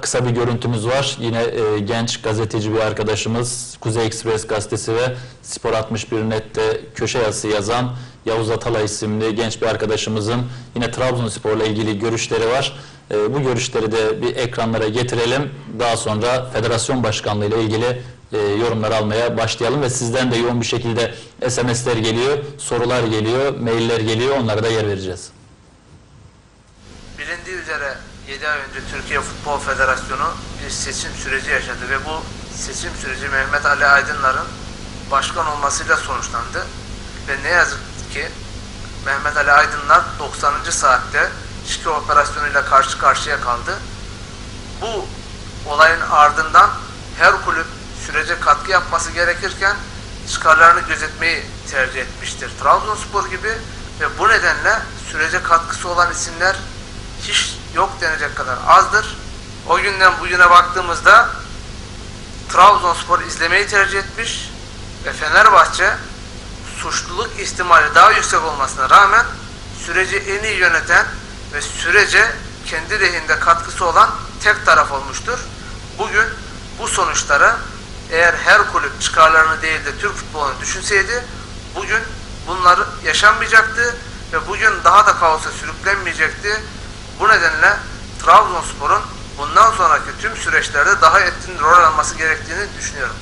Kısa bir görüntümüz var. Yine e, genç gazeteci bir arkadaşımız Kuzey Ekspres gazetesi ve Spor 61 Net'te köşe yazısı yazan Yavuz Atalay isimli genç bir arkadaşımızın yine Trabzonspor'la ilgili görüşleri var. E, bu görüşleri de bir ekranlara getirelim. Daha sonra federasyon başkanlığı ile ilgili e, yorumlar almaya başlayalım ve sizden de yoğun bir şekilde SMS'ler geliyor, sorular geliyor, mailler geliyor. Onlara da yer vereceğiz. Bilindiği üzere 7 ay önce Türkiye Futbol Federasyonu bir seçim süreci yaşadı ve bu seçim süreci Mehmet Ali Aydınlar'ın başkan olmasıyla sonuçlandı. Ve ne yazık ki Mehmet Ali Aydınlar 90. saatte şike operasyonuyla karşı karşıya kaldı. Bu olayın ardından her kulüp sürece katkı yapması gerekirken çıkarlarını gözetmeyi tercih etmiştir. Trabzonspor gibi ve bu nedenle sürece katkısı olan isimler hiç yok denecek kadar azdır. O günden bugüne baktığımızda Trabzonspor izlemeyi tercih etmiş ve Fenerbahçe suçluluk ihtimali daha yüksek olmasına rağmen süreci en iyi yöneten ve sürece kendi lehinde katkısı olan tek taraf olmuştur. Bugün bu sonuçları eğer her kulüp çıkarlarını değil de Türk futbolunu düşünseydi bugün bunlar yaşanmayacaktı ve bugün daha da kaosa sürüklenmeyecekti. Bu nedenle Trabzonspor'un bundan sonraki tüm süreçlerde daha etkin rol alması gerektiğini düşünüyorum.